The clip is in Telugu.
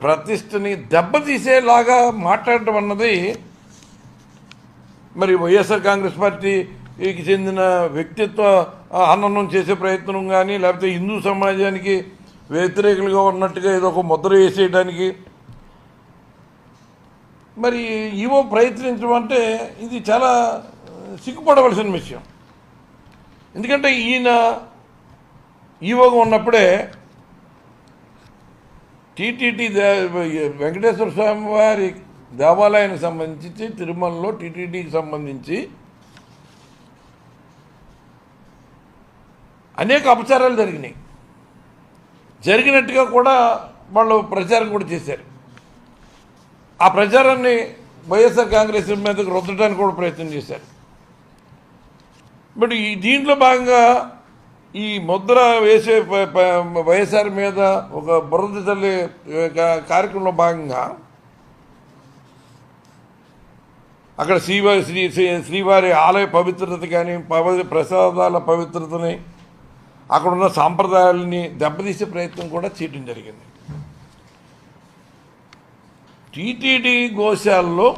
ప్రతిష్టని దెబ్బతీసేలాగా మాట్లాడటం అన్నది మరి వైఎస్ఆర్ కాంగ్రెస్ పార్టీకి చెందిన వ్యక్తిత్వ హననం చేసే ప్రయత్నం కానీ లేకపోతే హిందూ సమాజానికి వ్యతిరేకులుగా ఉన్నట్టుగా ఏదో ఒక ముద్ర వేసేయడానికి మరి ఈవో ప్రయత్నించడం అంటే ఇది చాలా సిగ్గుపడవలసిన విషయం. ఎందుకంటే ఈయన ఈవోగా ఉన్నప్పుడే టీటీడీ వెంకటేశ్వర స్వామి వారి దేవాలయానికి సంబంధించి తిరుమలలో టీటీడీకి సంబంధించి అనేక అపచారాలు జరిగినాయి. జరిగినట్టుగా కూడా వాళ్ళు ప్రచారం కూడా చేశారు. ఆ ప్రచారాన్ని వైఎస్ఆర్ కాంగ్రెస్ మీదకి రుద్దడానికి కూడా ప్రయత్నం చేశారు. బట్ ఈ దీంట్లో భాగంగా ఈ ముద్ర వేసే వైఎస్ఆర్ మీద ఒక బురద తల్లి కా- కార్యక్రమంలో భాగంగా అక్కడ శ్రీవారి శ్రీ శ్రీ- శ్రీవారి ఆలయ పవిత్రత కానీ పవి ప్రసాదాల పవిత్రతని అక్కడ ఉన్న సాంప్రదాయాలని దెబ్బతీసే ప్రయత్నం కూడా చేయటం జరిగింది. టీటీడీ గోశాలలో